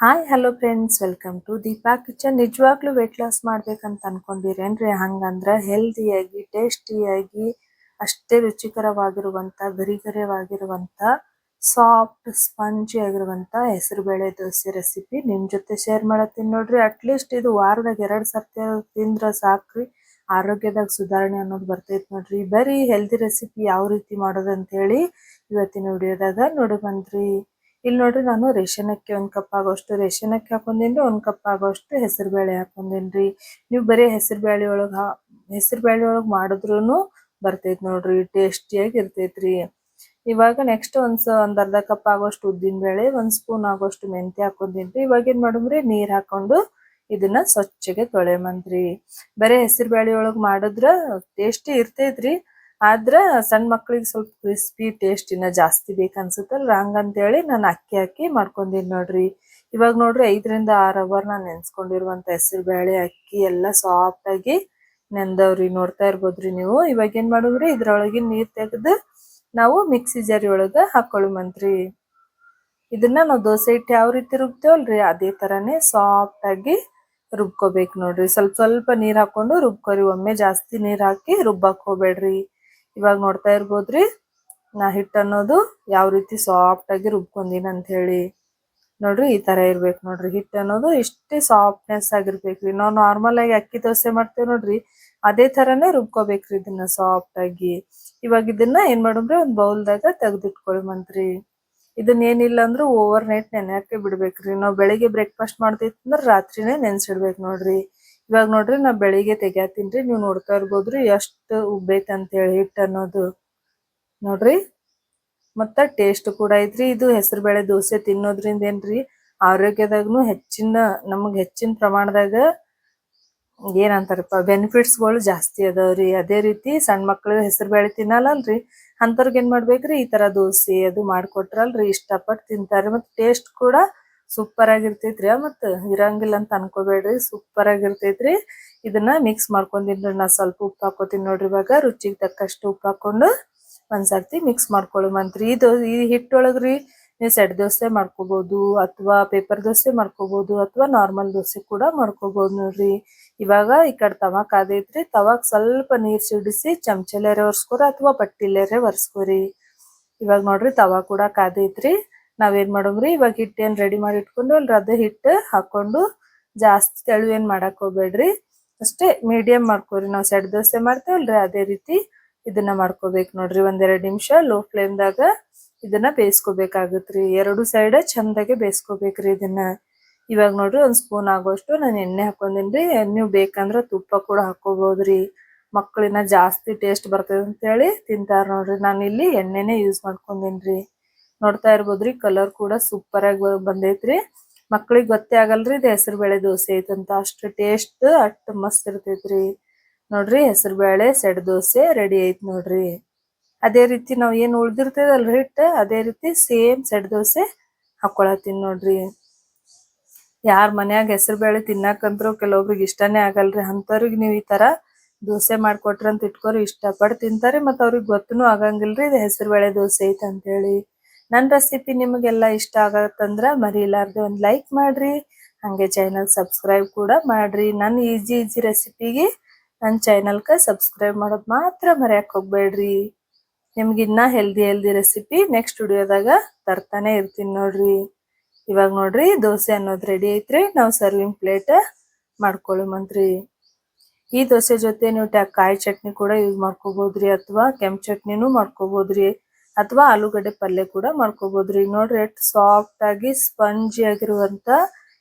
Hi hello friends welcome to Deepa kitchen ನಿಜವಾಗ್ಲೂ weight loss ಮಾಡ್ಬೇಕಂತ ಅನ್ಕೊಂಡಿರೇನ್ರಿ? ಹಂಗಂದ್ರ ಹೆಲ್ದಿಯಾಗಿ ಟೇಸ್ಟಿಯಾಗಿ ಅಷ್ಟೇ ರುಚಿಕರವಾಗಿರುವಂತ ಗರಿಗರವಾಗಿರುವಂಥ ಸಾಫ್ಟ್ ಸ್ಪಂಜಿ ಆಗಿರುವಂತ ಹೆಸರುಬೇಳೆ ದೋಸೆ ರೆಸಿಪಿ ನಿಮ್ ಜೊತೆ ಶೇರ್ ಮಾಡತ್ತೀನಿ ನೋಡ್ರಿ. ಅಟ್ಲೀಸ್ಟ್ ಇದು ವಾರದಾಗ ಎರಡು ಸರ್ತಿ ತಿಂದ್ರ ಸಾಕ್ರಿ. ಆರೋಗ್ಯದಾಗ ಸುಧಾರಣೆ ಅನ್ನೋದು ಬರ್ತೈತಿ ನೋಡ್ರಿ. ಬರೀ ಹೆಲ್ದಿ ರೆಸಿಪಿ ಯಾವ ರೀತಿ ಮಾಡೋದು ಹೇಳಿ ಇವತ್ತಿನ ವಿಡಿಯೋದಾಗ ನೋಡಿ ಬಂದ್ರಿ. ಇಲ್ಲಿ ನೋಡ್ರಿ ನಾನು ರೇಷನ್ ಅಕ್ಕಿ ಒಂದ್ ಕಪ್ ಆಗೋಷ್ಟು ರೇಷನ್ ಅಕ್ಕಿ ಹಾಕೊಂಡಿನ್ರಿ, ಒಂದ್ ಕಪ್ ಆಗೋಷ್ಟು ಹೆಸರು ಬೇಳೆ ಹಾಕೊಂಡಿನ್ರಿ. ನೀವು ಬರೀ ಹೆಸರು ಬೇಳೆ ಒಳಗ ಹೆಸರು ಬೇಳೆ ಒಳಗ್ ಮಾಡಿದ್ರೂನು ಬರ್ತೈತಿ ನೋಡ್ರಿ, ಟೇಸ್ಟಿಯಾಗಿ ಇರ್ತೈತ್ರಿ. ಇವಾಗ ನೆಕ್ಸ್ಟ್ ಒಂದ್ ಒಂದ್ ಅರ್ಧ ಕಪ್ ಆಗೋಷ್ಟು ಉದ್ದಿನ ಬೇಳೆ ಒಂದ್ ಸ್ಪೂನ್ ಆಗೋಷ್ಟು ಮೆಂತ್ಯ ಹಾಕೊಂಡಿನ್ರಿ. ಇವಾಗ ಏನ್ ಮಾಡಿದ್ರಿ ನೀರ್ ಹಾಕೊಂಡು ಇದನ್ನ ಸ್ವಚ್ಛಗೆ ತೊಳೆಮಂದ್ರಿ ಬರೀ ಹೆಸರು ಬೇಳೆ ಒಳಗ್ ಮಾಡಿದ್ರ ಟೇಸ್ಟಿ ಇರ್ತೈತ್ರಿ. ಆದ್ರ ಸಣ್ಣ ಮಕ್ಳಿಗೆ ಸ್ವಲ್ಪ ಕ್ರಿಸ್ಪಿ ಟೇಸ್ಟ್ ಇನ್ನ ಜಾಸ್ತಿ ಬೇಕು ಅನ್ಸುತ್ತಲ್ಲ ಹಂಗಂತೇಳಿ ನಾನು ಅಕ್ಕಿ ಹಾಕಿ ಮಾಡ್ಕೊಂಡೀನಿ ನೋಡ್ರಿ. ಇವಾಗ ನೋಡ್ರಿ ಐದರಿಂದ ಆರು ಅವರ್ ನಾನು ನೆನ್ಸ್ಕೊಂಡಿರುವಂತ ಹೆಸರು ಬೇಳೆ ಅಕ್ಕಿ ಎಲ್ಲ ಸಾಫ್ಟ್ ಆಗಿ ನೆಂದವ್ರಿ ನೋಡ್ತಾ ಇರ್ಬೋದ್ರಿ ನೀವು. ಇವಾಗ ಏನ್ ಮಾಡಿದ್ರಿ? ಇದ್ರೊಳಗಿನ ನೀರ್ ತೆಗೆದು ನಾವು ಮಿಕ್ಸಿ ಜಾರಿ ಒಳಗ ಹಾಕೊಳ್ಳುವಂತ್ರಿ. ಇದನ್ನ ನಾವು ದೋಸೆ ಹಿಟ್ಟು ಯಾವ ರೀತಿ ರುಬ್ತೇವಲ್ರಿ? ಅದೇ ತರಾನೇ ಸಾಫ್ಟ್ ಆಗಿ ರುಬ್ಕೋಬೇಕು ನೋಡ್ರಿ. ಸ್ವಲ್ಪ ಸ್ವಲ್ಪ ನೀರ್ ಹಾಕೊಂಡು ರುಬ್ಕೋರಿ. ಒಮ್ಮೆ ಜಾಸ್ತಿ ನೀರ್ ಹಾಕಿ ರುಬ್ಬಾಕ್ ಹೋಗ್ಬೇಡ್ರಿ. ಇವಾಗ ನೋಡ್ತಾ ಇರ್ಬೋದ್ರಿ? ನಾ ಹಿಟ್ಟು ಅನ್ನೋದು ಯಾವ ರೀತಿ ಸಾಫ್ಟ್ ಆಗಿ ರುಬ್ಕೊಂದಿನ ಅಂತ ಹೇಳಿ ನೋಡ್ರಿ, ಈ ತರ ಇರ್ಬೇಕು ನೋಡ್ರಿ. ಹಿಟ್ಟು ಅನ್ನೋದು ಇಷ್ಟೇ ಸಾಫ್ಟ್ನೆಸ್ ಆಗಿರ್ಬೇಕ್ರಿ ನಾವು ನಾರ್ಮಲ್ ಆಗಿ ಅಕ್ಕಿ ದೋಸೆ ಮಾಡ್ತೇವೆ ನೋಡ್ರಿ. ಅದೇ ತರನೇ ರುಬ್ಕೋಬೇಕ್ರಿ ಇದನ್ನ ಸಾಫ್ಟ್ ಆಗಿ. ಇವಾಗ ಇದನ್ನ ಏನ್ ಒಂದು ಒಂದ್ ಬೌಲ್ದಾಗ ತೆಗ್ದಿಟ್ಕೊಳ್ಳಿ ಮಂತ್ರಿ. ಇದನ್ನ ಏನಿಲ್ಲ ಅಂದ್ರೆ ಓವರ್ ನೈಟ್ ನೆನೆಯಕ್ಕೆ ಬಿಡ್ಬೇಕ್ರಿ. ನಾವು ಬೆಳಿಗ್ಗೆ ಬ್ರೇಕ್ಫಾಸ್ಟ್ ಮಾಡ್ತಿತ್ತಂದ್ರೆ ರಾತ್ರಿನೇ ನೆನ್ಸಿಡ್ಬೇಕು ನೋಡ್ರಿ. ಇವಾಗ ನೋಡ್ರಿ ನಾ ಬೆಳಿಗ್ಗೆ ತೆಗ್ಯಾತೀನ್ರಿ ನೀವು ನೋಡ್ತಾ ಇರ್ಬೋದ್ರಿ ಎಷ್ಟು ಹೇಳಿ ಹಿಟ್ಟು ಅನ್ನೋದು. ನೋಡ್ರಿ? ಮತ್ತ ಟೇಸ್ಟ್ ಕೂಡ ಐತ್ರಿ, ಇದು ಹೆಸರುಬೇಳೆ ದೋಸೆ ತಿನ್ನೋದ್ರಿಂದ ಏನ್ರಿ, ಆರೋಗ್ಯದಾಗನು ಹೆಚ್ಚಿನ, ನಮಗೆ ಹೆಚ್ಚಿನ ಪ್ರಮಾಣದಾಗ ಏನಂತಾರಪ್ಪ ಬೆನಿಫಿಟ್ಸ್ಗಳು ಜಾಸ್ತಿ ಅದಾವ್ರಿ ಅದೇ ರೀತಿ ಸಣ್ಣ ಮಕ್ಳು ಹೆಸರುಬೇಳೆ ತಿನ್ನಲ್ಲಲ್ರಿ ಅಂತವ್ರಿಗೆ ಏನ್ ಮಾಡ್ಬೇಕ್ರಿ, ಈ ತರ ದೋಸೆ ಅದು ಮಾಡ್ಕೊಟ್ರಲ್ರಿ ಇಷ್ಟಪಟ್ಟು ತಿಂತಾರೆ. ಮತ್ತೆ ಟೇಸ್ಟ್ ಕೂಡ ಸೂಪರ್ ಆಗಿರ್ತೈತ್ರಿ ಮತ್ತು ಇರಂಗಿಲ್ಲ ಅಂತ ಅನ್ಕೋಬೇಡ್ರಿ. ಸೂಪರ್ ಆಗಿರ್ತೈತ್ರಿ. ಇದನ್ನ ಮಿಕ್ಸ್ ಮಾಡ್ಕೊಂಡಿನ್ರಿ ನಾ ಸ್ವಲ್ಪ ಉಪ್ಪು ಹಾಕೋತೀನಿ ನೋಡ್ರಿ ಇವಾಗ. ರುಚಿಗೆ ತಕ್ಕಷ್ಟು ಉಪ್ಪು ಹಾಕೊಂಡು ಒಂದ್ಸರ್ತಿ ಮಿಕ್ಸ್ ಮಾಡ್ಕೊಳ್ಳುಮಂತ್ರಿ ಇದು ಈ ಹಿಟ್ಟೊಳಗ್ರಿ ನೀವು ಸೆಟ್ ದೋಸೆ ಮಾಡ್ಕೋಬಹುದು ಅಥವಾ ಪೇಪರ್ ದೋಸೆ ಮಾಡ್ಕೋಬಹುದು ಅಥವಾ ನಾರ್ಮಲ್ ದೋಸೆ ಕೂಡ ಮಾಡ್ಕೋಬಹುದು ನೋಡ್ರಿ. ಇವಾಗ ಈ ಕಡೆ ತವಾ ಕಾದೈತ್ರಿ ತವಾಕ್ ಸ್ವಲ್ಪ ನೀರ್ ಸಿಡಿಸಿ ಚಮಚಲೇರೆ ಒರ್ಸ್ಕೊರಿ ಅಥವಾ ಬಟ್ಟಿಲೇರೆ ಒರ್ಸ್ಕೊರಿ. ಇವಾಗ ನೋಡ್ರಿ ತವಾ ಕೂಡ ಕಾದೈತ್ರಿ. ನಾವೇನ್ ಮಾಡೋಮ್ರಿ ಇವಾಗ ಹಿಟ್ಟು ಏನ್ ರೆಡಿ ಮಾಡಿ ಇಟ್ಕೊಂಡು ಅಲ್ಲಿ ಅದೇ ಹಿಟ್ಟು ಹಾಕೊಂಡು ಜಾಸ್ತಿ ತೆಳು ಏನ್ ಮಾಡಕ್ ಹೋಗ್ಬೇಡ್ರಿ. ಅಷ್ಟೇ ಮೀಡಿಯಂ ಮಾಡ್ಕೋರಿ. ನಾವ್ ಸೆಟ್ ದೋಸೆ ಮಾಡ್ತೇವಲ್ರಿ, ಅದೇ ರೀತಿ ಇದನ್ನ ಮಾಡ್ಕೋಬೇಕು ನೋಡ್ರಿ. ಒಂದೆರಡು ನಿಮಿಷ ಲೋ ಫ್ಲೇಮ್ದಾಗ ಇದನ್ನ ಬೇಯಿಸ್ಕೋಬೇಕಾಗತ್ರಿ. ಎರಡು ಸೈಡ್ ಚಂದಾಗೆ ಬೇಯಿಸ್ಕೋಬೇಕ್ರಿ ಇದನ್ನ. ಇವಾಗ ನೋಡ್ರಿ ಒಂದು ಸ್ಪೂನ್ ಆಗೋಷ್ಟು ನಾನು ಎಣ್ಣೆ ಹಾಕೊಂಡಿನ್ರಿ ನೀವು ಬೇಕಂದ್ರೆ ತುಪ್ಪ ಕೂಡ ಹಾಕೋಬಹುದ್ರಿ ಮಕ್ಕಳಿನ ಜಾಸ್ತಿ ಟೇಸ್ಟ್ ಬರ್ತದೆ ಅಂತ ಹೇಳಿ ತಿಂತಾರ ನೋಡ್ರಿ. ನಾನು ಇಲ್ಲಿ ಎಣ್ಣೆನೆ ಯೂಸ್ ಮಾಡ್ಕೊಂಡಿನ್ರಿ. ನೋಡ್ತಾ ಇರ್ಬೋದ್ರಿ ಕಲರ್ ಕೂಡ ಸೂಪರ್ ಆಗಿ ಬಂದೈತ್ರಿ. ಮಕ್ಳಿಗೆ ಗೊತ್ತೇ ಆಗಲ್ರಿ, ಇದು ಹೆಸರು ಬೇಳೆ ದೋಸೆ ಐತಂತ ಅಷ್ಟು ಟೇಸ್ಟ್ ಅಷ್ಟ್ ಮಸ್ತ್ ಇರ್ತೈತ್ರಿ. ನೋಡ್ರಿ, ಹೆಸರು ಬೇಳೆ, ಸೆಡ್ ದೋಸೆ ರೆಡಿ ಐತ್ ನೋಡ್ರಿ. ಅದೇ ರೀತಿ ನಾವು ಏನು ಉಳ್ದಿರ್ತೇವಲ್ರಿ ಹಿಟ್ಟು, ಅದೇ ರೀತಿ ಸೇಮ್ ಸೆಡ್ ದೋಸೆ ಹಾಕೊಳತ್ತೀನಿ ನೋಡ್ರಿ. ಯಾರ ಮನ್ಯಾಗ ಹೆಸರು ಬೇಳೆ ತಿನ್ನಾಕಂತ್ರು ಕೆಲವೊಬ್ರಿಗೆ ಇಷ್ಟನೇ ಆಗಲ್ರಿ. ಅಂತವ್ರಿಗೆ ನೀವು ಈ ತರ ದೋಸೆ ಮಾಡ್ಕೊಟ್ರಿ ಅಂತ ಇಟ್ಕೋರಿ ಇಷ್ಟಪಟ್ಟು ತಿಂತಾರೆ ಮತ್ತ ಅವ್ರಿಗೆ ಗೊತ್ತೂ ಆಗಂಗಿಲ್ರಿ, ಇದು ಹೆಸರು ಬೇಳೆ ದೋಸೆ ಐತೆ ಅಂತ ಹೇಳಿ ನನ್ ರೆಸಿಪಿ ನಿಮಗೆಲ್ಲ ಇಷ್ಟ ಆಗತ್ತಂದ್ರ ಮರಿಲಾರ್ದೆ ಒಂದು ಲೈಕ್ ಮಾಡ್ರಿ, ಹಂಗೆ ಚಾನಲ್ ಸಬ್ಸ್ಕ್ರೈಬ್ ಕೂಡ ಮಾಡ್ರಿ. ನನ್ನ ಈಜಿ ಈಜಿ ರೆಸಿಪಿಗೆ ನನ್ನ ಚಾನಲ್ಕ ಸಬ್ಸ್ಕ್ರೈಬ್ ಮಾಡೋದು ಮಾತ್ರ ಮರೆಯಕ್ಕೆ ಹೋಗ್ಬೇಡ್ರಿ. ನಿಮ್ಗೆ ಇನ್ನ ಹೆಲ್ದಿ ಹೆಲ್ದಿ ರೆಸಿಪಿ ನೆಕ್ಸ್ಟ್ ವಿಡಿಯೋದಾಗ ತರ್ತಾನೆ ಇರ್ತೀನಿ ನೋಡ್ರಿ. ಇವಾಗ ನೋಡ್ರಿ ದೋಸೆ ಅನ್ನೋದು ರೆಡಿ ಐತ್ರಿ, ನಾವು ಸರ್ವಿಂಗ್ ಪ್ಲೇಟ್ ಮಾಡ್ಕೊಳ್ಳೋಮಂತ್ರಿ ಈ ದೋಸೆ ಜೊತೆ ನೀವು ಕಾಯಿ ಚಟ್ನಿ ಕೂಡ ಯೂಸ್ ಮಾಡ್ಕೋಬೋದ್ರಿ ಅಥವಾ ಕೆಂಪು ಚಟ್ನಿನೂ ಮಾಡ್ಕೋಬಹುದ್ರಿ ಅಥವಾ ಆಲೂಗಡ್ಡೆ ಪಲ್ಯ ಕೂಡ ಮಾಡ್ಕೋಬಹುದ್ರಿ ನೋಡ್ರಿ ಎಷ್ಟು ಸಾಫ್ಟ್ ಆಗಿ ಸ್ಪಂಜಿ ಆಗಿರುವಂತ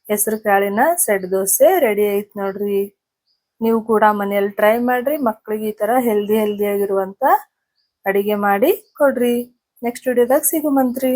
ಹೆಸರು ಕಾಳಿನ ಸೆಡ್ ದೋಸೆ ರೆಡಿ ಐತ್ ನೋಡ್ರಿ. ನೀವು ಕೂಡ ಮನೆಯಲ್ಲಿ ಟ್ರೈ ಮಾಡ್ರಿ, ಮಕ್ಳಿಗೆ ಈ ತರ ಹೆಲ್ದಿ ಹೆಲ್ದಿ ಆಗಿರುವಂತ ಅಡಿಗೆ ಮಾಡಿ ಕೊಡ್ರಿ. ನೆಕ್ಸ್ಟ್ ವಿಡಿಯೋದಾಗ ಸಿಗುಮಂತ್ರಿ